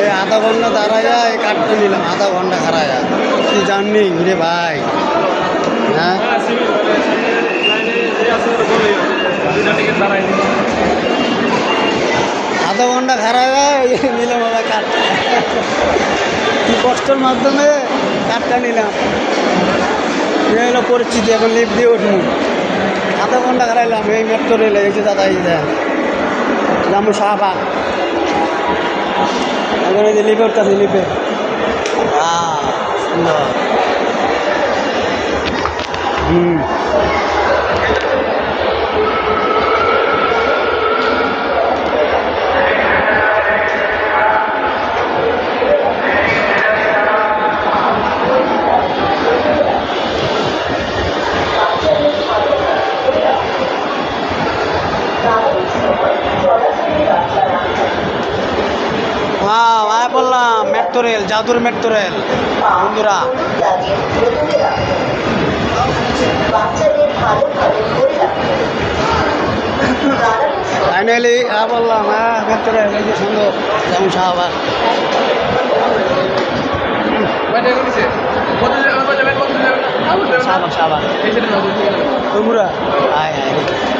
এই আধা ঘণ্টা দাঁড়াইয়া এই কাঠটা নিলাম, আধা ঘণ্টা খারাইয়া কি জাননি রে ভাই। হ্যাঁ? আধা ঘণ্টা খারাইয়া নিলাম আবার কাঠটা। কি কষ্টের মাধ্যমে কাঠটা নিলাম। এই হলো পরিস্থিতি, এখন লিফট দিয়ে উঠবো। আধা ঘণ্টা খারাইলাম এই মেট্রো রেলে যে দাদা এই দেন যাব শাহবাগ এখন এই যে লিপে উঠতেছে আহ, সুন্দর। হুম। হ্যাঁ আয় বললাম মেট্রো রেল জাদুর মেট্রো রেল বন্ধুরা। ফাইনালি হ্যাঁ বললাম হ্যাঁ মেট্রো রেল এই যে সুন্দর। যেমন শাহবাগ শাহবাগ শাহবাগ বন্ধুরা আয় আয়